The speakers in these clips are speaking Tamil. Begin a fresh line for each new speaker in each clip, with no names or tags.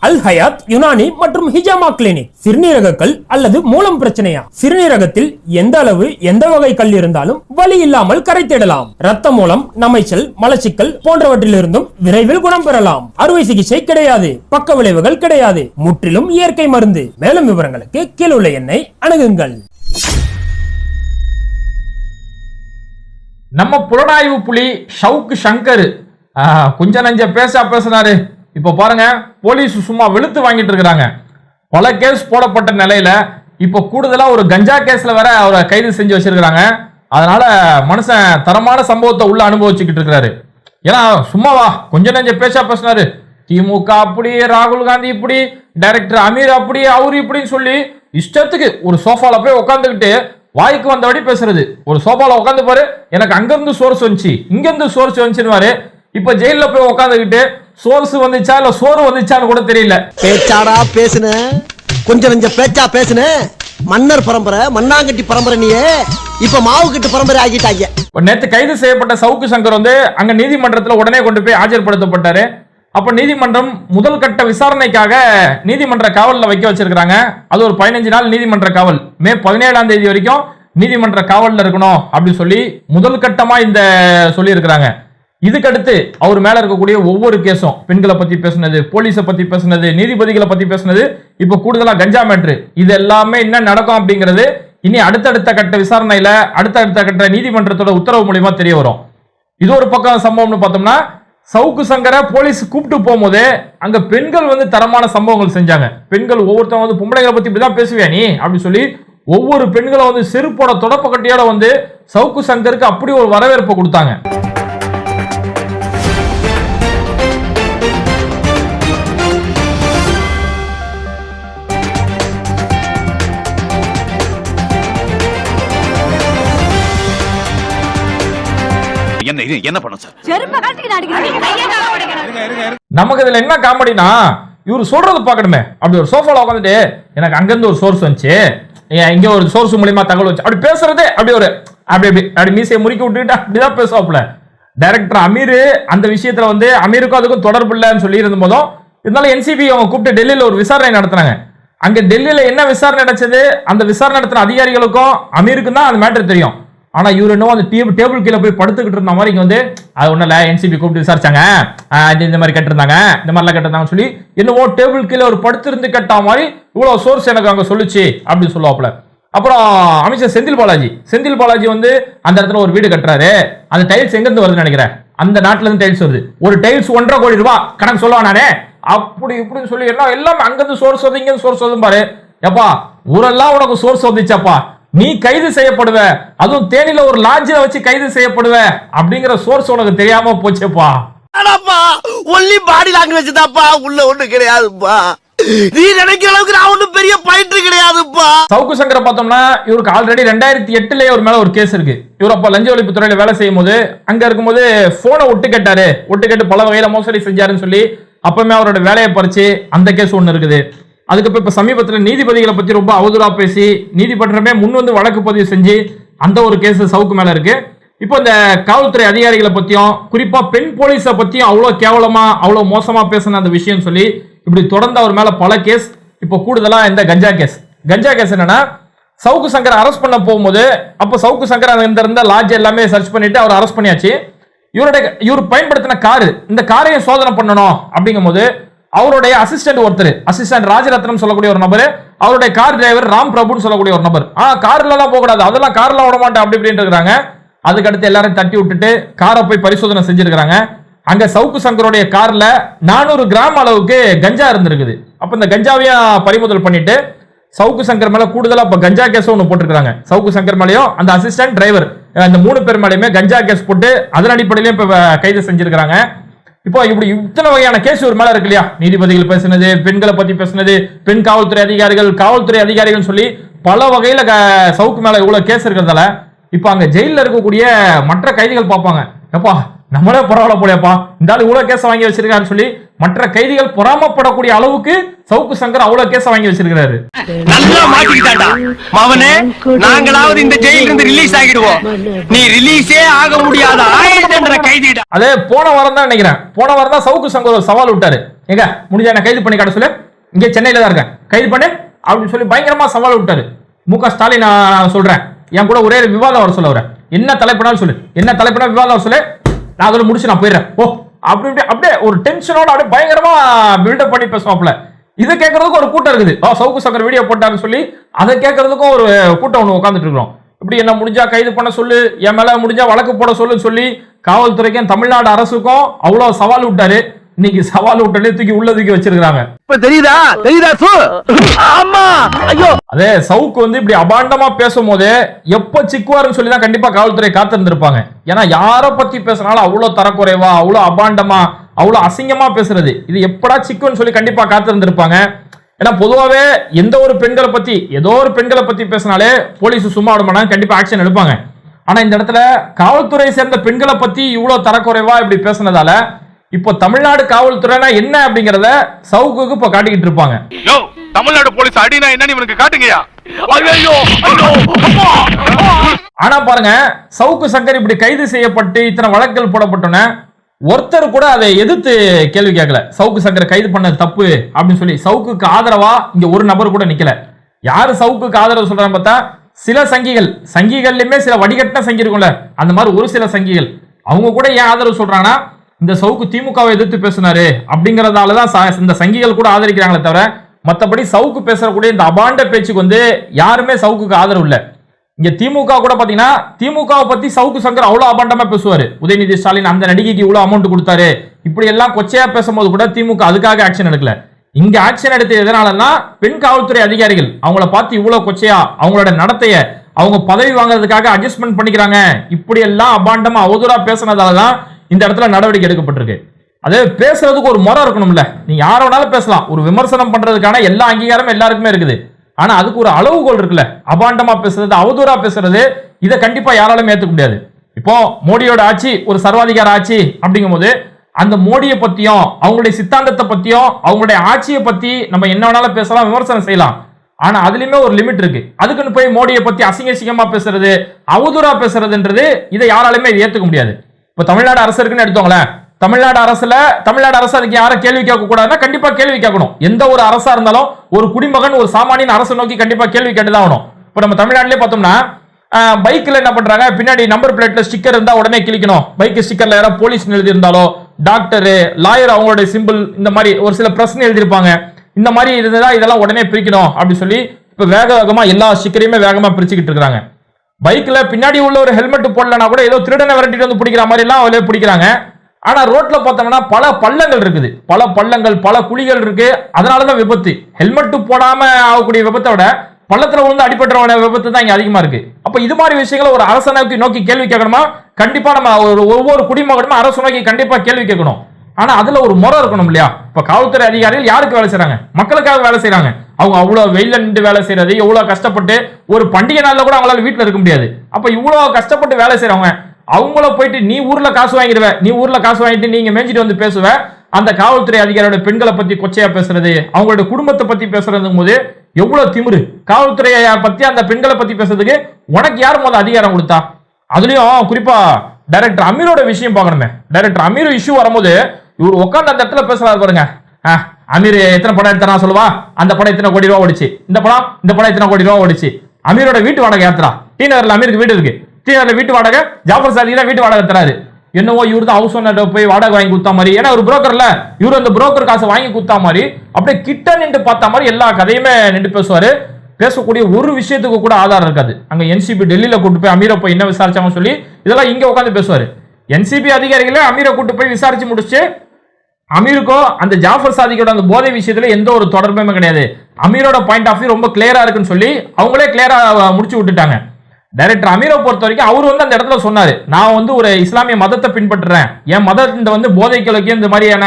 அல் ஹயாத் யுனானி மற்றும் ஹிஜாமா கிளினிக் சிறுநீரக கல் அல்லது மூலம் பிரச்சனையா? சிறுநீரகத்தில் எந்த அளவு எந்த வகை கல் இருந்தாலும் வலி இல்லாமல் கரைத்திடலாம் ரத்த மூலம் நமைச்சல் மலச்சிக்கல் போன்றவற்றிலிருந்தும் விரைவில் குணம் பெறலாம். அறுவை சிகிச்சை கிடையாது. பக்க விளைவுகள் கிடையாது. முற்றிலும் இயற்கை மருந்து. மேலும் விவரங்களுக்கு கீழுள்ள எண்ணை அணுகுங்கள்.
நம்ம புலனாய்வு புலி ஷவுக்கு சங்கர். ஆ, கொஞ்ச நஞ்ச பேசா பேசினாரு. இப்போ பாருங்க போலீஸ் சும்மா வெளுத்து வாங்கிட்டு இருக்கிறாங்க. பல கேஸ் போடப்பட்ட நிலையில இப்போ கூடுதலா ஒரு கஞ்சா கேஸ்ல வேற அவரை கைது செஞ்சு வச்சிருக்கிறாங்க. அதனால மனுஷன் தரமான சம்பவத்தை உள்ள அனுபவிச்சுக்கிட்டு இருக்கிறாரு. ஏன்னா சும்மாவா கொஞ்ச நெஞ்ச பேசா பேசினாரு. திமுக அப்படி ராகுல் காந்தி இப்படி டைரக்டர் அமீர் அப்படி அவர் இப்படின்னு சொல்லி இஷ்டத்துக்கு ஒரு சோஃபால போய் உட்காந்துக்கிட்டு வாய்க்கு வந்தபடி பேசுறது. ஒரு சோஃபால உட்காந்து பாரு எனக்கு அங்கிருந்து சோர்ஸ் வந்துச்சு இங்கிருந்து சோர்ஸ் வந்துச்சுன்னு இப்ப ஜெயில போய் உட்காந்துக்கிட்டு சோர்ஸ் வந்துச்சா இல்ல சோறு வந்துச்சான்னு கூட தெரியல.
பேச்சாடா பேசுன. கொஞ்சம் நஞ்ச பேச்சா பேசுன. மன்னர் பரம்பரை மண்ணாங்கட்டி பரம்பரை நீயே. இப்ப மாவு கட்டு பரம்பரை ஆகிட்டாங்க.
நேத்து கைது செய்யப்பட்ட சவுக்கு சங்கர் வந்து அங்க நீதிமன்றத்துல உடனே கொண்டு போய் ஆஜர்படுத்தப்பட்டாரு. அப்ப நீதிமன்றம் முதல் கட்ட விசாரணைக்காக நீதிமன்ற காவல்ல வைக்க வச்சிருக்காங்க அது ஒரு பதினஞ்சு நாள் நீதிமன்ற காவல். மே பதினேழாம் தேதி வரைக்கும் நீதிமன்ற காவல்ல இருக்கணும் அப்படி சொல்லி முதல் கட்டமா இந்த சொல்லி இருக்கிறாங்க இதுக்கடுத்து அவர் மேல இருக்கக்கூடிய ஒவ்வொரு கேஸும் பெண்களை பத்தி பேசுனது போலீஸை பத்தி பேசுனது நீதிபதிகளை பத்தி பேசுனது இப்ப கூடுதலா கஞ்சா மேட்ரு இது எல்லாமே என்ன நடக்கும் அப்படிங்கிறது இனி அடுத்தடுத்த கட்ட விசாரணையில அடுத்தடுத்த கட்ட நீதிமன்றத்தோட உத்தரவு மூலியமா தெரிய வரும். இது ஒரு பக்கம் சம்பவம்னு பார்த்தோம்னா சவுக்கு சங்கரை போலீஸ் கூப்பிட்டு போகும்போது அங்க பெண்கள் வந்து தரமான சம்பவங்கள் செஞ்சாங்க. பெண்கள் ஒவ்வொருத்தவங்க வந்து பொம்பளைங்களை பத்தி இப்படிதான் பேசுவியா நீ? அப்படின்னு சொல்லி ஒவ்வொரு பெண்களும் வந்து செருப்போட தொடப்ப கட்டியோட வந்து சவுக்கு சங்கருக்கு அப்படி ஒரு வரவேற்பு கொடுத்தாங்க.
என்ன இது? என்ன பண்ணும் சார்?
செருப்ப அடிக்கிறேன்.
நமக்கு இதுல என்ன காமெடினா இவர் சொல்றது பார்க்கணுமே. அப்படி ஒரு சோஃபால உட்காந்துட்டு எனக்கு அங்கிருந்து ஒரு சோர்ஸ் வந்துச்சு. ஏன் இங்க ஒரு சோர்ஸ் மூலியமா தகவல் வச்சு அப்படி பேசுறதே அப்படி ஒரு அப்படி அப்படி அப்படி மீசையை முறுக்கி விட்டுக்கிட்டு அப்படிதான் பேசுவாப்புல. டைரக்டர் அமீர் அந்த விஷயத்துல வந்து அமீருக்கும் அதுக்கும் தொடர்பு இல்லைன்னு சொல்லி இருந்த போதும் இருந்தாலும் என்சிபி அவங்க கூப்பிட்டு டெல்லியில ஒரு விசாரணை நடத்துனாங்க. அங்க டெல்லியில என்ன விசாரணை நடந்தது அந்த விசாரணை நடத்தின அதிகாரிகளுக்கும் அமீருக்கும் தான் அந்த மேட்டர் தெரியும். ஆனா இவர் என்னவோ அந்த டேபிள் டேபிள் கீழே போய் படுத்துக்கிட்டு இருந்த மாதிரி இங்க வந்து அது ஒன்றும் இல்ல என்சிபி கூப்பிட்டு விசாரிச்சாங்க. இந்த மாதிரி கேட்டிருந்தாங்க. இந்த மாதிரிலாம் கேட்டிருந்தாங்கன்னு சொல்லி என்னவோ டேபிள் கீழே ஒரு படுத்திருந்து கட்டா மாதிரி இவ்வளவு சோர்ஸ் எனக்கு அங்க சொல்லுச்சு அப்படின்னு சொல்லுவாப்புல. அப்புறம் அமைச்சர் செந்தில் பாலாஜி. செந்தில் பாலாஜி வந்து அந்த இடத்துல ஒரு வீடு கட்டுறாரு. அந்த டைல்ஸ் எங்கேருந்து வருதுன்னு நினைக்கிறேன்? அந்த நாட்டுல இருந்து டைல்ஸ் வருது. ஒரு டைல்ஸ் ஒன்றரை கோடி ரூபாய் கணக்கு சொல்லுவா நானே. அப்படி இப்படின்னு சொல்லி எல்லாம் எல்லாம் அங்கிருந்து சோர்ஸ் வந்து இங்க சோர்ஸ் வந்து பாரு. எப்பா ஊரெல்லாம் உனக்கு சோர்ஸ் வந்துச்சப்பா. நீ கைது செய்யப்படுவ. அதுவும் தேனில ஒரு லாட்ஜில வச்சு கைது செய்யப்படுவ. அப்படிங்கிற சோர்ஸ் உனக்கு தெரியாம போச்சேப்பா.
ஒன்லி பாடி லாங்குவேஜ் தான்ப்பா. உள்ள ஒண்ணு கிடையாதுப்பா. நீ நினைக்கிற அளவுக்கு நான் ஒண்ணும் பெரிய பயிற்று கிடையாதுப்பா.
சவுக்கு சங்கரை பார்த்தோம்னா இவருக்கு ஆல்ரெடி ரெண்டாயிரத்தி எட்டுலயே ஒரு மேல ஒரு கேஸ் இருக்கு. இவர் அப்ப லஞ்ச ஒழிப்பு துறையில வேலை செய்யும் போது அங்க இருக்கும்போது போனை ஒட்டு கேட்டாரு. ஒட்டு கேட்டு பல வகையில மோசடி செஞ்சாருன்னு சொல்லி அப்பவுமே அவரோட வேலையை பறிச்சு அந்த கேஸ் ஒண்ணு இருக்குது. அதுக்கப்புறம் இப்ப சமீபத்தில் நீதிபதிகளை பத்தி ரொம்ப அவதூறா பேசி நீதிமன்றமே முன் வந்து வழக்கு பதிவு செஞ்சு அந்த ஒரு கேஸ் சவுக்கு மேல இருக்கு. இப்போ இந்த காவல்துறை அதிகாரிகளை பத்தியும் குறிப்பா பெண் போலீஸை பத்தியும் அவ்வளவு கேவலமா அவ்வளவு மோசமா பேசின அந்த விஷயம் சொல்லி இப்படி தொடர்ந்து அவர் மேல பல கேஸ் இப்போ கூடுதலா இந்த கஞ்சா கேஸ் கஞ்சா கேஸ் என்னன்னா சவுக்கு சங்கர் அரெஸ்ட் பண்ண போகும்போது அப்போ சவுக்கு சங்கர் அங்க இருந்த லாட்ஜ் எல்லாமே சர்ச் பண்ணிட்டு அவர் அரெஸ்ட் பண்ணியாச்சு. இவருடைய இவர் பயன்படுத்தின காரு இந்த காரையும் சோதனை பண்ணணும் அப்படிங்கும்போது அவருடைய அசிஸ்டன்ட் ஒருத்தர். அசிஸ்டன்ட் ராஜரத்னம் சொல்லக்கூடிய ஒரு நபர். அவருடைய கார் டிரைவர் ராம் பிரபுன்னு சொல்லக்கூடிய ஒரு நபர். ஆ கார்ல எல்லாம் போக கூடாது அதெல்லாம் கார்ல விட மாட்டேன் அப்படி இப்படின்னு இருக்கிறாங்க அதுக்கடுத்து எல்லாரும் தட்டி விட்டுட்டு காரை போய் பரிசோதனை செஞ்சிருக்கிறாங்க. அங்க சவுக்கு சங்கருடைய கார்ல நானூறு கிராம் அளவுக்கு கஞ்சா இருந்திருக்குது. அப்ப இந்த கஞ்சாவையும் பறிமுதல் பண்ணிட்டு சவுக்கு சங்கர் மேல கூடுதலா இப்ப கஞ்சா கேஸ் ஒன்று போட்டிருக்காங்க சவுக்கு சங்கர் மேலேயும் அந்த அசிஸ்டன்ட் டிரைவர் இந்த மூணு பேர் மேலேயுமே கஞ்சா கேஸ் போட்டு அதன் அடிப்படையிலும் இப்ப கைது செஞ்சிருக்கிறாங்க. இப்போ இப்படி இத்தனை வகையான கேஸ் ஒரு மேல இருக்கு இல்லையா? நீதிபதிகள் பேசுனது பெண்களை பத்தி பேசுனது பெண் காவல்துறை அதிகாரிகள் காவல்துறை அதிகாரிகள் சொல்லி பல வகையில சவுக்கு மேல இவ்வளவு கேஸ் இருக்கிறதால இப்போ அங்க ஜெயில இருக்கக்கூடிய மற்ற கைதிகள் பார்ப்பாங்க. எப்பா நம்மளே பரவாயில்ல போலியாப்பா இந்த ஆள் இவ்வளவு கேஸ் வாங்கி வச்சிருக்காருன்னு சொல்லி மற்ற கைதிகள் பொறாமப்படக்கூடிய அளவுக்கு சவுக்கு சங்கர் அவ்வளவு கேஸ் வாங்கி வச்சிருக்காரு
நல்லா மாட்டிக்கிட்டாடா மவனே நாங்களாவது இந்த ஜெயில இருந்து ரிலீஸ் ஆகிடுவோம். நீ ரிலீஸே ஆக முடியாத ஆயுதன்ற கைதிடா.
அதே போன வாரம் தான் நினைக்கிறேன். போன வாரம் தான் சவுக்கு சங்கர் ஒரு சவால் விட்டாரு. எங்க முடிஞ்சா என்ன கைது பண்ணி சொல்லு? இங்கே சென்னையில தான் இருக்கேன். கைது பண்ணு. அப்படின்னு சொல்லி பயங்கரமா சவால் விட்டாரு. மு க ஸ்டாலின் நான் சொல்றேன். என் கூட ஒரே விவாதம் வர சொல்ல வரேன் என்ன தலைப்பினாலும் சொல்லு. என்ன தலைப்பினா விவாதம் வர சொல்லு. நான் அதோட முடிச்சு நான் போயிடுறேன். ஓ அப்படி இப்படி அப்படியே ஒரு டென்ஷனோட அப்படியே பயங்கரமா பில்டப் பண்ணி பேசுவாப்ல இதை கேட்கறதுக்கு ஒரு கூட்டம் இருக்குது. ஓ சவுக்கு சங்கர் வீடியோ போட்டாருன்னு சொல்லி அதை கேட்கறதுக்கும் ஒரு கூட்டம் ஒன்று உட்காந்துட்டு இருக்கிறோம். இப்படி என்ன முடிஞ்சா கைது பண்ண சொல்லு என் மேல முடிஞ்சா வழக்கு போட சொல்லு சொல்லி காவல்துறைக்கும் தமிழ்நாடு அரசுக்கும் அவ்வளோ சவால் விட்டாரு. இன்னைக்கு சவால் விட்டனே தூக்கி உள்ள தூக்கி வச்சிருக்காங்க
இப்ப தெரியுதா? தெரியுதா சு? ஆமா! ஐயோ!
அதே சவுக்கு வந்து இப்படி அபாண்டமா பேசும்போது எப்ப சிக்குவாருன்னு சொல்லி தான் கண்டிப்பா காவல்துறை காத்திருந்திருப்பாங்க. ஏன்னா யாரை பத்தி பேசுனாலும் அவ்வளவு தரக்குறைவா அவ்வளவு அபாண்டமா அவ்வளவு அசிங்கமா பேசுறது. இது எப்படா சிக்குன்னு சொல்லி கண்டிப்பா காத்திருந்திருப்பாங்க. ஏன்னா பொதுவாவே எந்த ஒரு பெண்களை பத்தி ஏதோ ஒரு பெண்களை பத்தி பேசினாலே போலீஸ் சும்மா விட மாட்டாங்க கண்டிப்பா ஆக்ஷன் எடுப்பாங்க. ஆனா இந்த இடத்துல காவல்துறை சேர்ந்த பெண்களை பத்தி இவ்வளவு தரக்குறைவா இப்படி பேசுனதால இப்போ தமிழ்நாடு காவல்துறைனா என்ன அப்படிங்கறத சவுக்குக்கு இப்போ காட்டிக்கிட்டு இருப்பாங்க.
யோ தமிழ்நாடு போலீஸ் அடினா என்னன்னு இவனுக்கு காட்டுங்கயா
ஆனா பாருங்க சவுக்கு சங்கர் இப்படி கைது செய்யப்பட்டு இத்தனை வழக்குகள் போடப்பட்டோன்னே ஒருத்தர் கூட அதை எதிர்த்து கேள்வி கேட்கல. சவுக்கு சங்கர் கைது பண்ணது தப்பு அப்படின்னு சொல்லி சவுக்குக்கு ஆதரவா இங்க ஒரு நபர் கூட நிக்கல. யாரு சவுக்குக்கு ஆதரவு சொல்றாங்க பார்த்தா சில சங்கிகள் சங்கிகள்லயுமே சில வடிகட்டின சங்கி இருக்கும்ல அந்த மாதிரி ஒரு சில சங்கிகள். அவங்க கூட ஏன் ஆதரவு சொல்றாங்கன்னா இந்த சவுக்கு திமுகவை எதிர்த்து பேசினாரு அப்படிங்கறதால தான் ச- இந்த சங்கிகள் கூட ஆதரிக்கிறாங்களே தவிர மற்றபடி சவுக்கு பேசக்கூடிய இந்த அபாண்ட பேச்சுக்கு வந்து யாருமே சவுக்குக்கு ஆதரவு இல்லை. இங்க திமுக கூட பாத்தீங்கன்னா திமுகவை பத்தி சவுக்கு சங்கர் அவ்வளவு அபாண்டமா பேசுவாரு. உதயநிதி ஸ்டாலின் அந்த நடிகைக்கு இவ்வளவு அமௌண்ட் கொடுத்தாரு. இப்படி எல்லாம் கொச்சையா பேசும்போது கூட திமுக அதுக்காக ஆக்ஷன் எடுக்கல. இங்க ஆக்ஷன் எடுத்தது எதனாலன்னா பெண் காவல்துறை அதிகாரிகள் அவங்கள பார்த்து இவ்வளவு கொச்சையா அவங்களோட நடத்தைய அவங்க பதவி வாங்குறதுக்காக அட்ஜஸ்ட்மெண்ட் பண்ணிக்கிறாங்க. இப்படி எல்லாம் அபாண்டமா அவதூறா பேசுனதால தான் இந்த இடத்துல நடவடிக்கை எடுக்கப்பட்டிருக்கு. அதே பேசுறதுக்கு ஒரு முறை இருக்கணும்ல. நீங்க யார வேணாலும் பேசலாம். ஒரு விமர்சனம் பண்றதுக்கான எல்லா அங்கீகாரமும் எல்லாருக்குமே இருக்குது. ஆனா அதுக்கு ஒரு அளவுகோல் இருக்குல்ல. அபாண்டமா பேசுறது அவதூறா பேசுறது இதை கண்டிப்பா யாராலும் ஏத்துக்க முடியாது. இப்போ மோடியோட ஆட்சி ஒரு சர்வாதிகார ஆட்சி அப்படிங்கும்போது அந்த மோடியை பத்தியும் அவங்களுடைய சித்தாந்தத்தை பத்தியும் அவங்களுடைய ஆட்சியை பத்தி நம்ம என்ன வேணாலும் பேசலாம் விமர்சனம் செய்யலாம். ஆனா அதுலயுமே ஒரு லிமிட் இருக்கு. அதுக்குன்னு போய் மோடியை பத்தி அசிங்க அசிங்கமா பேசுறது அவதூறா பேசுறதுன்றது இதை யாராலுமே ஏத்துக்க முடியாது. இப்ப தமிழ்நாடு அரசு இருக்குன்னு எடுத்தோங்களேன் தமிழ்நாடு அரசுல தமிழ்நாடு அரசு அதுக்கு யாரும் கேள்வி கேட்க கூடாதுன்னா கண்டிப்பா கேள்வி கேட்கணும். எந்த ஒரு அரசா இருந்தாலும் ஒரு குடிமகன் ஒரு சாமானியன் அரசை நோக்கி கண்டிப்பா கேள்வி கேட்டுதான் ஆகணும். இப்ப நம்ம தமிழ்நாட்டிலே பார்த்தோம்னா பைக்ல என்ன பண்றாங்க? பின்னாடி நம்பர் பிளேட்ல ஸ்டிக்கர் இருந்தா உடனே கிளிக்கணும் பைக் ஸ்டிக்கர்ல யாராவது போலீஸ் எழுதி இருந்தாலோ டாக்டர் லாயர் அவங்களுடைய சிம்பிள் இந்த மாதிரி ஒரு சில பிரச்சனை எழுதியிருப்பாங்க. இந்த மாதிரி இருந்தா இதெல்லாம் உடனே பிரிக்கணும் அப்படின்னு சொல்லி இப்ப வேக வேகமா எல்லா ஸ்டிக்கரையுமே வேகமா பிரிச்சுக்கிட்டு இருக்காங்க பைக்ல பின்னாடி உள்ள ஒரு ஹெல்மெட் போடலனா கூட ஏதோ திருடனை விரட்டிட்டு வந்து பிடிக்கிற மாதிரி எல்லாம் அவளே பிடிக்கிறாங்க. ஆனா ரோட்ல பார்த்தோம்னா பல பள்ளங்கள் இருக்குது. பல பள்ளங்கள் பல குழிகள் இருக்கு. அதனாலதான் விபத்து. ஹெல்மெட் போடாம ஆகக்கூடிய விபத்தை விட பள்ளத்துல விழுந்து அடிபட்டுறவன விபத்து தான் இங்க அதிகமா இருக்கு. அப்ப இது மாதிரி விஷயங்களை ஒரு அரசனை நோக்கி கேள்வி கேட்கணுமா? கண்டிப்பா நம்ம ஒரு ஒவ்வொரு குடிமகனும் அரசு நோக்கி கண்டிப்பா கேள்வி கேட்கணும். ஆனா அதுல ஒரு முறை இருக்கணும் இல்லையா? இப்ப காவல்துறை அதிகாரிகள் யாருக்கு வேலை செய்யறாங்க மக்களுக்காக வேலை செய்யறாங்க அவங்க அவ்வளோ வெயில நின்று வேலை செய்யறது எவ்வளோ கஷ்டப்பட்டு ஒரு பண்டிகை நாளில் கூட அவங்களால வீட்டில் இருக்க முடியாது. அப்போ இவ்வளோ கஷ்டப்பட்டு வேலை செய்கிறவங்க அவங்கள போயிட்டு நீ ஊரில் காசு வாங்கிடுவ நீ ஊரில் காசு வாங்கிட்டு நீங்கள் மேய்ஞ்சிட்டு வந்து பேசுவ அந்த காவல்துறை அதிகாரியோட பெண்களை பத்தி கொச்சையா பேசுறது அவங்களோட குடும்பத்தை பத்தி பேசுறதும் போது எவ்வளவு திமிரு. காவல்துறையை பத்தி அந்த பெண்களை பத்தி பேசுறதுக்கு உனக்கு யார் முதல் அதிகாரம் கொடுத்தா? அதுலயும் குறிப்பா டைரக்டர் அமீரோட விஷயம் பார்க்கணுமே. டைரக்டர் அமீர் இஷ்யூ வரும்போது இவர் உட்காந்து அந்த இடத்துல பேசுறாரு பாருங்க. ஆ, அமீர் எத்தனை படம் எடுத்தா சொல்லுவா? அந்த படம் இத்தனை கோடி ரூபா ஓடிச்சு? இந்த படம் இந்த படம் இத்தனை கோடி ரூபா ஓடிச்சு? அமீரோட வீட்டு வாடகை ஏத்துறா. டி நகர்ல அமீருக்கு வீடு இருக்கு. டி நகர்ல வீட்டு வாடகை ஜாஃபர் சாலி தான் வீட்டு வாடகை தராரு என்னவோ இவர் தான் ஹவுஸ் ஓனர் போய் வாடகை வாங்கி கொடுத்தா மாதிரி. ஏன்னா ஒரு புரோக்கர்ல இவர் அந்த புரோக்கர் காசை வாங்கி கொடுத்தா மாதிரி அப்படியே கிட்ட நின்று பார்த்தா மாதிரி எல்லா கதையுமே நின்று பேசுவாரு. பேசக்கூடிய ஒரு விஷயத்துக்கு கூட ஆதாரம் இருக்காது. அங்க என்சிபி டெல்லியில கூட்டு போய் அமீரை போய் என்ன விசாரிச்சாங்க சொல்லி இதெல்லாம் இங்க உட்காந்து பேசுவாரு. என்சிபி அதிகாரிகளே அமீரை கூட்டு போய் விசாரிச்சு முடிச்சு அமீருக்கோ அந்த ஜாஃபர் சாதிக்கோட அந்த போதை விஷயத்துல எந்த ஒரு தொடர்புமே கிடையாது. அமீரோட பாயிண்ட் ஆஃப் வியூ ரொம்ப கிளியரா இருக்குன்னு சொல்லி அவங்களே கிளியரா முடிச்சு விட்டுட்டாங்க. டைரக்டர் அமீரை பொறுத்த வரைக்கும் அவர் வந்து அந்த இடத்துல சொன்னாரு. நான் வந்து ஒரு இஸ்லாமிய மதத்தை பின்பற்றுறேன். என் மதத்தை வந்து போதை கிழக்கு இந்த மாதிரியான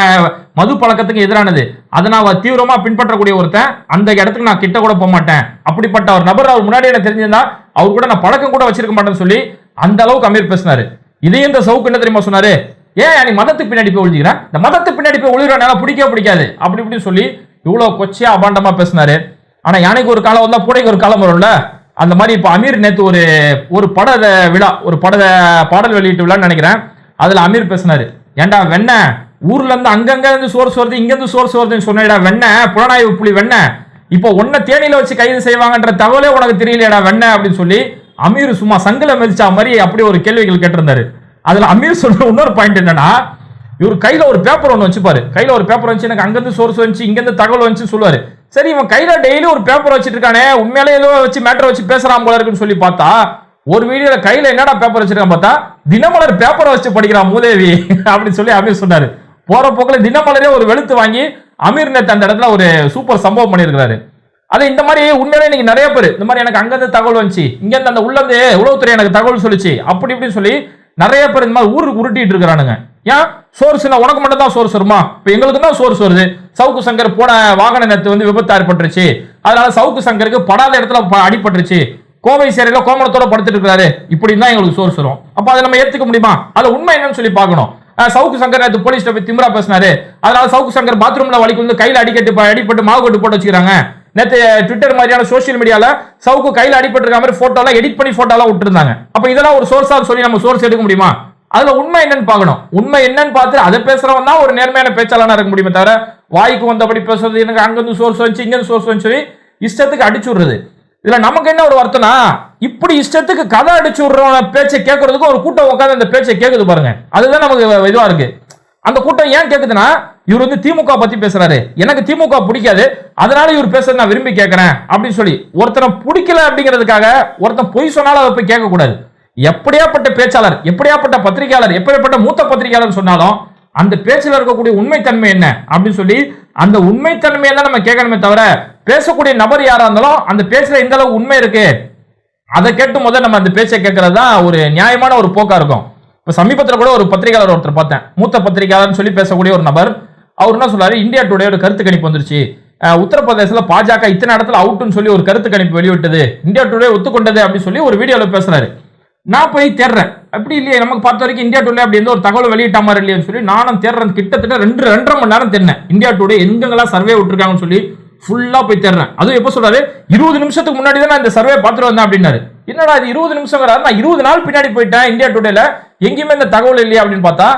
மது பழக்கத்துக்கு எதிரானது. அதை நான் தீவிரமா பின்பற்றக்கூடிய ஒருத்தன். அந்த இடத்துக்கு நான் கிட்ட கூட போக மாட்டேன் அப்படிப்பட்ட ஒரு நபர் அவர் முன்னாடி எனக்கு தெரிஞ்சிருந்தா அவர் கூட நான் பழக்கம் கூட வச்சிருக்க மாட்டேன்னு சொல்லி அந்த அளவுக்கு அமீர் பேசினாரு. இதையும் இந்த சவுக்கு என்ன தெரியுமா சொன்னாரு? ஏன் நீ மதத்துக்கு பின்னாடி போய் ஒழிஞ்சுக்கிறேன் இந்த மதத்துக்கு பின்னாடி போய் ஒளிகிறனால பிடிக்கவே பிடிக்காது. அப்படி இப்படின்னு சொல்லி இவ்வளோ கொச்சையா அபாண்டமாக பேசினாரு. ஆனால் யானைக்கு ஒரு காலம் வந்தால் பூனைக்கு ஒரு காலம் வரும்ல? அந்த மாதிரி இப்போ அமீர் நேற்று ஒரு ஒரு பட விழா ஒரு பட பாடல் வெளியீட்டு விழான்னு நினைக்கிறேன். அதில் அமீர் பேசினாரு. ஏன்டா வெண்ண? ஊர்ல இருந்து அங்கங்க இருந்து சோர்ஸ் வருது இங்க இருந்து சோர்ஸ் வருதுன்னு சொன்னேடா வெண்ண புலனாய்வு புலி வெண்ண. இப்போ உன்னை தேனியில வச்சு கைது செய்வாங்கன்ற தகவலே உனக்கு தெரியலையடா வெண்ண அப்படின்னு சொல்லி அமீர் சும்மா சங்கில மிதிச்சா மாதிரி அப்படி ஒரு கேள்விகள் கேட்டிருந்தாரு. அதுல அமீர் சொல்ற இன்னொரு பாயிண்ட் என்னன்னா இவர் கையில ஒரு பேப்பர் ஒன்று வச்சுப்பாரு. கையில ஒரு பேப்பர் வச்சு எனக்கு அங்கிருந்து சோர்ஸ் வந்துச்சு இங்கிருந்து தகவல் வந்துச்சு சொல்லுவாரு. சரி இவன் கையில டெய்லி ஒரு பேப்பர் வச்சுட்டு இருக்கானே உண்மையிலே ஏதோ வச்சு மேட்டர் வச்சு பேசுறான் போல இருக்குன்னு சொல்லி பார்த்தா ஒரு வீடியோல கையில என்னடா பேப்பர் வச்சிருக்கான் பார்த்தா தினமலர் பேப்பரை வச்சு படிக்கிறான் மூதேவி அப்படின்னு சொல்லி அமீர் சொன்னாரு. போற போக்கில் தினமலரே ஒரு வெளுத்து வாங்கி அமீர் நேத்து அந்த இடத்துல ஒரு சூப்பர் சம்பவம் பண்ணியிருக்கிறாரு. அது இந்த மாதிரி உண்மையிலே இன்னைக்கு நிறைய பேர் இந்த மாதிரி எனக்கு அங்கிருந்து தகவல் வந்துச்சு இங்கேருந்து அந்த உள்ளேருந்து உளவுத்துறை எனக்கு தகவல் சொல்லுச்சு அப்படி இப்படின்னு சொல்லி நிறைய பேர் இந்த மாதிரி ஊருக்கு உருட்டிட்டு இருக்கிறானுங்க. ஏன்? சோர்ஸ்னா உனக்கு மட்டும் தான் சோர்ஸ் வருமா இப்போ எங்களுக்கு தான் சோர்ஸ் வருது சவுக்கு சங்கர் போன வாகன நேரத்து வந்து விபத்து ஏற்பட்டுருச்சு. அதனால சவுக்கு சங்கருக்கு படாத இடத்துல அடிபட்டுருச்சு. கோவை சேரையில கோமணத்தோட படுத்துட்டு இருக்கிறாரு. இப்படி தான் எங்களுக்கு சோர்ஸ் வரும் அப்போ அதை நம்ம ஏற்றுக்க முடியுமா? அது உண்மை என்னன்னு சொல்லி பார்க்கணும். சவுக்கு சங்கர் நேற்று போலீஸ் போய் திமிரா பேசினாரு. அதனால சவுக்கு சங்கர் பாத்ரூம்ல வலிக்கு வந்து கையில் அடிக்கட்டு அடிப்பட்டு மாவு கட்டு போட்டு வச்சுக்கிறாங்க. நேற்று ட்விட்டர் மாதிரியான சோஷியல் மீடியாவில் சவுக்கு கையில் அடிபட்டு இருக்க மாதிரி ஃபோட்டோலாம் எடிட் பண்ணி ஃபோட்டோலாம் விட்டுருந்தாங்க. அப்போ இதெல்லாம் ஒரு சோர்ஸாக சொல்லி நம்ம சோர்ஸ் எடுக்க முடியுமா? அதில் உண்மை என்னன்னு பார்க்கணும். உண்மை என்னன்னு பார்த்து அதை பேசுகிறவன் தான் ஒரு நேர்மையான பேச்சாளனாக இருக்க முடியுமே தவிர வாய்க்கு வந்தபடி பேசுறது எனக்கு அங்கேருந்து சோர்ஸ் வந்துச்சு இங்கேருந்து சோர்ஸ் வந்துச்சு சொல்லி இஷ்டத்துக்கு அடிச்சு விடுறது. இதில் நமக்கு என்ன ஒரு வருத்தம்னா இப்படி இஷ்டத்துக்கு கதை அடிச்சு விடுறவன பேச்சை கேட்கறதுக்கு ஒரு கூட்டம் உட்காந்து அந்த பேச்சை கேட்குது பாருங்க. அதுதான் நமக்கு இதுவாக இருக்குது அந்த கூட்டம் ஏன் கேட்குதுன்னா இவர் வந்து திமுக பத்தி பேசுறாரு. எனக்கு திமுக பிடிக்காது. அதனால இவர் பேசுறது நான் விரும்பி கேட்கிறேன் அப்படின்னு சொல்லி ஒருத்தனை பிடிக்கல அப்படிங்கிறதுக்காக ஒருத்தன் பொய் சொன்னாலும் அதை போய் கேட்கக்கூடாது. எப்படியாப்பட்ட பேச்சாளர் எப்படியாப்பட்ட பத்திரிகையாளர் எப்படியாப்பட்ட மூத்த பத்திரிகையாளர் சொன்னாலும் அந்த பேச்சில் இருக்கக்கூடிய உண்மைத்தன்மை என்ன அப்படின்னு சொல்லி அந்த உண்மைத்தன்மையை தான் நம்ம கேட்கணுமே தவிர பேசக்கூடிய நபர் யாரா இருந்தாலும் அந்த பேச்சுல எந்த அளவு உண்மை இருக்கு. அதை கேட்டு முதல்ல நம்ம அந்த பேச்சை கேட்கறது தான் ஒரு நியாயமான ஒரு போக்கா இருக்கும். இப்போ சமீபத்தில் கூட ஒரு பத்திரிகையாளர் ஒருத்தர் பார்த்தேன். மூத்த பத்திரிகையாளர்னு சொல்லி பேசக்கூடிய ஒரு நபர். அவர் என்ன சொல்றாரு? இந்தியா டுடேயோட கருத்து கணிப்பு வந்துருச்சு. உத்தரப்பிரதேசத்தில் பாஜக இத்தனை இடத்துல அவுட்னு சொல்லி ஒரு கருத்து கணிப்பு வெளியிட்டது. இந்தியா டுடே ஒத்துக்கொண்டது அப்படின்னு சொல்லி ஒரு வீடியோவில் பேசுறாரு. நான் போய் தேடுறேன். அப்படி இல்லையே? நமக்கு பார்த்த வரைக்கும் இந்தியா டுடே அப்படி எந்த ஒரு தகவல் வெளியிட்ட மாதிரி இல்லையான்னு சொல்லி நானும் தேடுறேன். கிட்டத்தட்ட ரெண்டு ரெண்டரை மணி நேரம் தேடினேன். இந்தியா டுடே எங்கெங்கெல்லாம் சர்வே விட்டுருக்காங்கன்னு சொல்லி ஃபுல்லாக போய் தேடுறேன். அதுவும் எப்போ சொல்றாரு? இருபது நிமிஷத்துக்கு முன்னாடி தான் நான் இந்த சர்வே பார்த்துட்டு வந்தேன் அப்படின்னாரு. என்னடா இது இருபது நிமிஷங்கிறாரு? நான் இருபது நாள் பின்னாடி போயிட்டேன் இந்தியா டுடேல எங்கேயுமே இந்த தகவல் இல்லையா அப்படின்னு பார்த்தா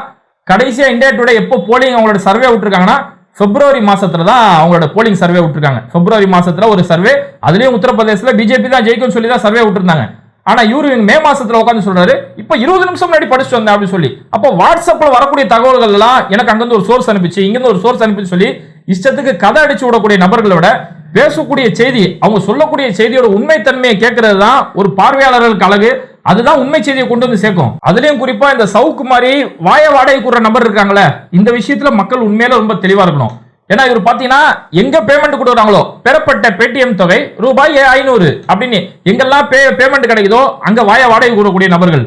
கடைசியா இந்தியா டுடே எப்போ போலிங் அவங்களோட சர்வே விட்டுருக்காங்கன்னா பிப்ரவரி மாசத்துல தான் அவங்களோட போலிங் சர்வே விட்டுருக்காங்க. பிப்ரவரி மாசத்துல ஒரு சர்வே அதுலயும் உத்தரப்பிரதேசல பிஜேபி தான் ஜெயிக்கும் சொல்லி தான் சர்வே விட்டுருந்தாங்க. ஆனா இவரு மே மாசத்துல உட்காந்து சொல்றாரு இப்ப இருபது நிமிஷம் முன்னாடி படிச்சுட்டு வந்தேன் அப்படின்னு சொல்லி. அப்போ வாட்ஸ்அப்ல வரக்கூடிய தகவல்கள் எல்லாம் எனக்கு அங்கிருந்து ஒரு சோர்ஸ் அனுப்பிச்சு இங்கிருந்து ஒரு சோர்ஸ் அனுப்பிச்சு சொல்லி இஷ்டத்துக்கு கதை அடிச்சு விடக்கூடிய நபர்களை விட பேசக்கூடிய செய்தி அவங்க சொல்லக்கூடிய செய்தியோட உண்மைத்தன்மையை கேட்கறது தான் ஒரு பார்வையாளர்களுக்கு அழகு. அதுதான் உண்மை செய்தியை கொண்டு வந்து சேர்க்கும். அதுலயும் குறிப்பா இந்த சவுக்கு மாதிரி வாய வாடகை கூடுற நபர் இருக்காங்களே இந்த விஷயத்துல மக்கள் உண்மையில ரொம்ப தெளிவா இருக்கணும். ஏன்னா இவர் பாத்தீங்கன்னா எங்க பேமெண்ட் கொடுக்குறாங்களோ பெறப்பட்ட பேடிஎம் தொகை ரூபாய் ஐநூறு அப்படின்னு எங்கெல்லாம் பேமெண்ட் கிடைக்குதோ அங்க வாய வாடகை கூறக்கூடிய நபர்கள்.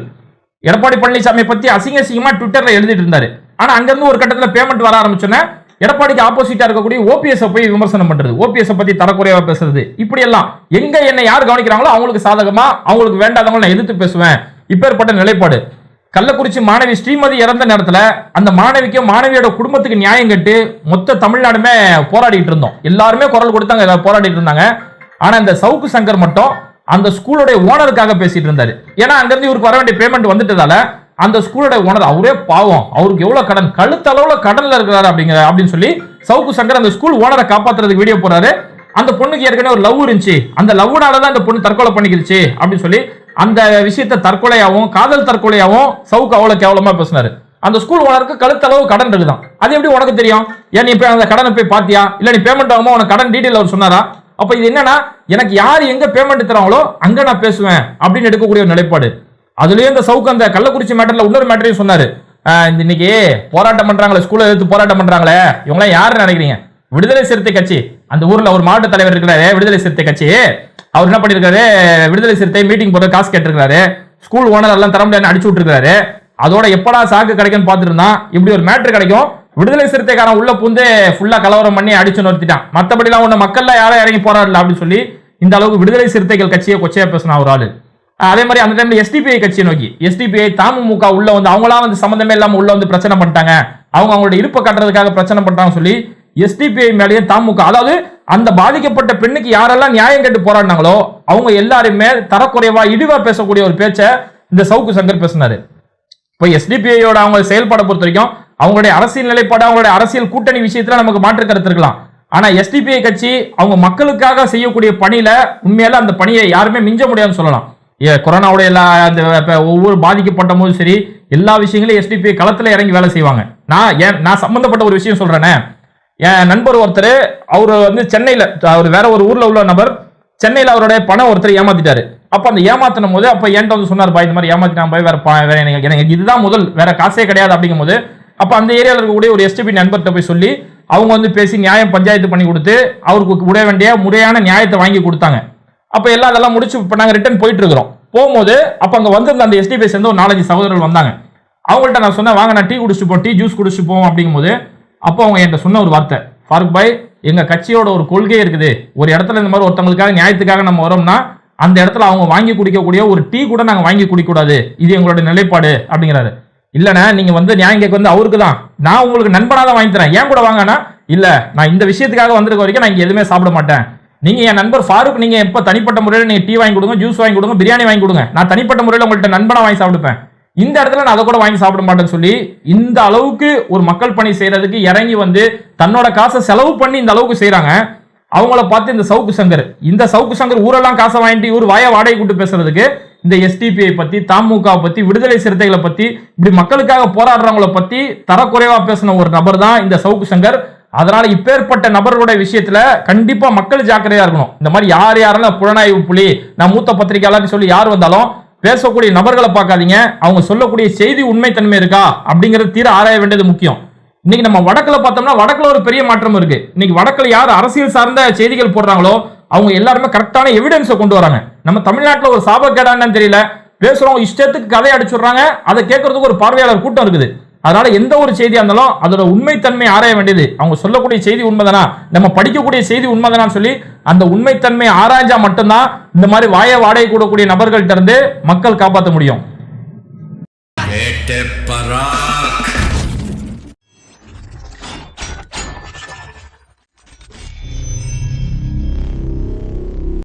எடப்பாடி பழனிசாமி பத்தி அசிங்க அசிங்கமா ட்விட்டர்ல எழுதிட்டு இருந்தாரு. ஆனா அங்க இருந்து ஒரு கட்டத்துல பேமெண்ட் வர ஆரம்பிச்சோன்னே எடப்பாடிக்கு ஆப்போசிட்டா இருக்கக்கூடிய ஓபிஎஸ் போய் விமர்சனம் பண்றது. ஓபிஎஸ் பத்தி தரக்குறைவா பேசுறது. இப்படி எல்லாம் எங்க என்ன யார் கவனிக்கிறாங்களோ அவங்களுக்கு சாதகமா அவங்களுக்கு வேண்டாதவங்க நான் எதிர்த்து பேசுவேன். இப்பேற்பட்ட நிலைப்பாடு. கள்ளக்குறிச்சி மாணவி ஸ்ரீமதி இறந்த நேரத்தில் அந்த மாணவிக்கும் மாணவியோட குடும்பத்துக்கு நியாயம் கேட்டு மொத்த தமிழ்நாடுமே போராடிட்டு இருந்தோம். எல்லாருமே குரல் கொடுத்தாங்க போராடிட்டு இருந்தாங்க. ஆனா இந்த சவுக்கு சங்கர் மட்டும் அந்த ஸ்கூலுடைய ஓனருக்காக பேசிட்டு இருந்தாரு. ஏன்னா அங்கிருந்து இவருக்கு வர வேண்டிய பேமெண்ட் வந்துட்டதால அந்த ஸ்கூலோட ஓனர் அவரே பாவம். அவருக்கு எவ்வளோ கடன்? கழுத்தளவில் கடனில் இருக்கிறாரு அப்படிங்கிற அப்படின்னு சொல்லி சவுக்கு சங்கர் அந்த ஸ்கூல் ஓனரை காப்பாற்றுறதுக்கு வீடியோ போறாரு அந்த பொண்ணுக்கு ஏற்கனவே ஒரு லவ் இருந்துச்சு. அந்த லவ்னால தான் அந்த பொண்ணு தற்கொலை பண்ணிக்கிடுச்சு அப்படின்னு சொல்லி அந்த விஷயத்தை தற்கொலையாகவும் காதல் தற்கொலையாகவும் சவுக்கு அவ்வளோ கேவலமாக பேசினாரு. அந்த ஸ்கூல் ஓனருக்கு கழுத்தளவு கடன் இருக்குதான் அது எப்படி உனக்கு தெரியும்? ஏன் நீ போய் அந்த கடனை போய் பார்த்தியா? இல்லை நீ பேமெண்ட் ஆகுமோ உனக்கு கடன் டீட்டெயில் அவர் சொன்னாரா? அப்போ இது என்னன்னா எனக்கு யார் எங்கே பேமெண்ட் தராங்களோ அங்கே நான் பேசுவேன் அப்படின்னு எடுக்கக்கூடிய ஒரு நிலைப்பாடு. அதுலயே இந்த சவுக்கு அந்த கள்ளக்குறிச்சி மேட்டர்ல இன்னொரு மேட்டரையும் சொன்னாரு. இந்த இன்னைக்கு போராட்டம் பண்றாங்களே ஸ்கூல்ல எதிர்த்து போராட்டம் பண்றாங்களே இவங்களாம் யாரு நினைக்கிறீங்க? விடுதலை சிறுத்தை கட்சி. அந்த ஊர்ல ஒரு மாவட்ட தலைவர் இருக்கிறாரு விடுதலை சிறுத்தை கட்சி. அவர் என்ன பண்ணிருக்காரு? விடுதலை சிறுத்தை மீட்டிங் போட்டு காசு கேட்டிருக்காரு ஸ்கூல் ஓனர் எல்லாம் தர முடியாது அடிச்சு விட்டுருக்காரு அதோட எப்படா சாக்கு கிடைக்கும்னு பார்த்துட்டு இருந்தான். இப்படி ஒரு மேட்ரு கிடைக்கும். விடுதலை சிறுத்தைக்காரன் உள்ள பூந்து ஃபுல்லா கலவரம் பண்ணி அடிச்சு நிறுத்திட்டான். மற்றபடிலாம் ஒண்ணு மக்கள்லாம் யாரும் இறங்கி போராடல அப்படின்னு சொல்லி இந்த அளவுக்கு விடுதலை சிறுத்தைகள் கட்சியை கொச்சையா பேசினா ஒரு ஆளு. அதே மாதிரி அந்த டைம்ல எஸ்டிபிஐ கட்சியை நோக்கி எஸ்டிபிஐ தமுமுக உள்ள வந்து அவங்களாம் வந்து சம்மந்தமே இல்லாம உள்ள வந்து பிரச்சனை பண்ணிட்டாங்க. அவங்க அவங்களோட இருப்பை கட்டுறதுக்காக பிரச்சனை பண்ணிட்டாங்க சொல்லி எஸ்டிபிஐ மேலேயும் தமுக அதாவது அந்த பாதிக்கப்பட்ட பெண்ணுக்கு யாரெல்லாம் நியாயம் கேட்டு போராடினாங்களோ அவங்க எல்லாருமே தரக்குறைவா இழிவா பேசக்கூடிய ஒரு பேச்சை இந்த சவுக்கு சங்கர் பேசினாரு. இப்போ எஸ்டிபிஐயோட அவங்க செயல்பாடை பொறுத்த வரைக்கும் அவங்களுடைய அரசியல் நிலைப்பாடு அவங்களுடைய அரசியல் கூட்டணி விஷயத்துல நமக்கு மாற்று கருத்து இருக்கலாம். ஆனா எஸ்டிபிஐ கட்சி அவங்க மக்களுக்காக செய்யக்கூடிய பணியில உண்மையில அந்த பணியை யாருமே மிஞ்ச முடியாதுன்னு சொல்லலாம். கொரோனாவுடைய எல்லா அந்த ஒவ்வொரு பாதிக்கப்பட்ட போதும் சரி எல்லா விஷயங்களையும் எஸ்டிபி களத்தில் இறங்கி வேலை செய்வாங்க. நான் ஏன் நான் சம்மந்தப்பட்ட ஒரு விஷயம் சொல்கிறேனே என் நண்பர் ஒருத்தர் அவர் வந்து சென்னையில் அவர் வேற ஒரு ஊரில் உள்ள நபர் சென்னையில் அவருடைய பணம் ஒருத்தர் ஏமாத்திட்டாரு. அப்போ அந்த ஏமாத்தின போது அப்போ என்கிட்ட வந்து சொன்னார் பாய் இந்த மாதிரி ஏமாத்திட்டான் போய் வேற வேற எனக்கு எனக்கு இதுதான் முதல் வேற காசே கிடையாது. அப்படிங்கும் போது அப்போ அந்த ஏரியாவில் இருக்கக்கூடிய ஒரு எஸ்டிபி நண்பர்கிட்ட போய் சொல்லி அவங்க வந்து பேசி நியாயம் பஞ்சாயத்து பண்ணி கொடுத்து அவருக்கு உடைய வேண்டிய முறையான நியாயத்தை வாங்கி கொடுத்தாங்க. அப்போ எல்லாம் அதெல்லாம் முடிச்சு இப்போ நாங்கள் ரிட்டர்ன் போயிட்டு இருக்கிறோம் போகும்போது அப்போ அங்கே வந்திருந்த அந்த எஸ்டிபிஐ சேர்ந்து ஒரு நாலஞ்சு சகோதரர்கள் வந்தாங்க. அவங்கள்ட்ட நான் சொன்னேன் வாங்க நான் டீ குடிச்சிட்டு போவோம் டீ ஜூஸ் குடிச்சுட்டு போவோம் அப்படிங்கும்போது அப்போ அவங்க என்கிட்ட சொன்ன ஒரு வார்த்தை. ஃபாருக் பாய் எங்கள் கட்சியோட ஒரு கொள்கை இருக்குது. ஒரு இடத்துல இந்த மாதிரி ஒருத்தவங்களுக்காக நியாயத்துக்காக நம்ம வரோம்னா அந்த இடத்துல அவங்க வாங்கி குடிக்கக்கூடிய ஒரு டீ கூட நாங்கள் வாங்கி குடிக்கூடாது இது எங்களோட நிலைப்பாடு அப்படிங்கிறாரு. இல்லைண்ணா நீங்கள் வந்து நியாயம் கேட்க வந்து அவருக்கு தான். நான் உங்களுக்கு நண்பனாக தான் வாங்கி தரேன். ஏன் கூட வாங்கண்ணா? இல்லை நான் இந்த விஷயத்துக்காக வந்திருக்க வரைக்கும் நான் இங்கே எதுவுமே சாப்பிட மாட்டேன். நீங்க என் நண்பர் ஃபாரூக் நீங்க எப்ப தனிப்பட்ட முறையில் நீங்க டீ வாங்கி கொடுங்க ஜூஸ் வாங்கி கொடுங்க பிரியாணி வாங்கி கொடுங்க. நான் தனிப்பட்ட முறையில் உங்கள்கிட்ட நண்பனா வாங்கி சாப்பிடுப்பேன். இந்த இடத்துல நான் அதை கூட வாங்கி சாப்பிட மாட்டேன்னு சொல்லி இந்த அளவுக்கு ஒரு மக்கள் பணி செய்யறதுக்கு இறங்கி வந்து தன்னோட காசை செலவு பண்ணி இந்த அளவுக்கு செய்கிறாங்க அவங்கள பார்த்து இந்த சவுக்கு சங்கர் இந்த சவுக்கு சங்கர் ஊரெல்லாம் காசை வாங்கிட்டு இவர் வாய வாடகை கூட்டு பேசுறதுக்கு இந்த எஸ்டிபிஐ பத்தி தமுகவை பத்தி விடுதலை சிறுத்தைகளை பத்தி இப்படி மக்களுக்காக போராடுறவங்கள பத்தி தரக்குறைவா பேசின ஒரு நபர் தான் இந்த சவுக்கு சங்கர். அதனால இப்பேற்பட்ட நபர்களுடைய விஷயத்துல கண்டிப்பா மக்கள் ஜாக்கிரதையா இருக்கணும். இந்த மாதிரி யார் யாரெல்லாம் புலனாய்வு புலி நான் மூத்த பத்திரிகையாளர்னு சொல்லி யார் வந்தாலும் பேசக்கூடிய நபர்களை பார்க்காதீங்க. அவங்க சொல்லக்கூடிய செய்தி உண்மைத்தன்மை இருக்கா? அப்படிங்கறது தீர ஆராய வேண்டியது முக்கியம். இன்னைக்கு நம்ம வடக்குல பார்த்தோம்னா வடக்குல ஒரு பெரிய மாற்றம் இருக்கு. இன்னைக்கு வடக்குல யார் அரசியல் சார்ந்த செய்திகள் போடுறாங்களோ அவங்க எல்லாருமே கரெக்டான எவிடன்ஸை கொண்டு வராங்க. நம்ம தமிழ்நாட்டில் ஒரு சாபக்கேடான்னு தெரியல. பேசுறவங்க இஷ்டத்துக்கு கதை அடிச்சுடுறாங்க. அதை கேட்கறதுக்கு ஒரு பார்வையாளர் கூட்டம் இருக்குது. அதனால எந்த ஒரு செய்தியா இருந்தாலும் அதோட உண்மைத்தன்மை ஆராய வேண்டியது. அவங்க சொல்லக்கூடிய செய்தி உண்மைதானா? நம்ம படிக்கக்கூடிய செய்தி உண்மைதானான்னு சொல்லி அந்த உண்மைத்தன்மை ஆராய்ஞ்சா மட்டும்தான் இந்த மாதிரி வாய வாடகை கூடக்கூடிய நபர்கள்ட்ட இருந்து மக்கள் காப்பாற்ற முடியும்.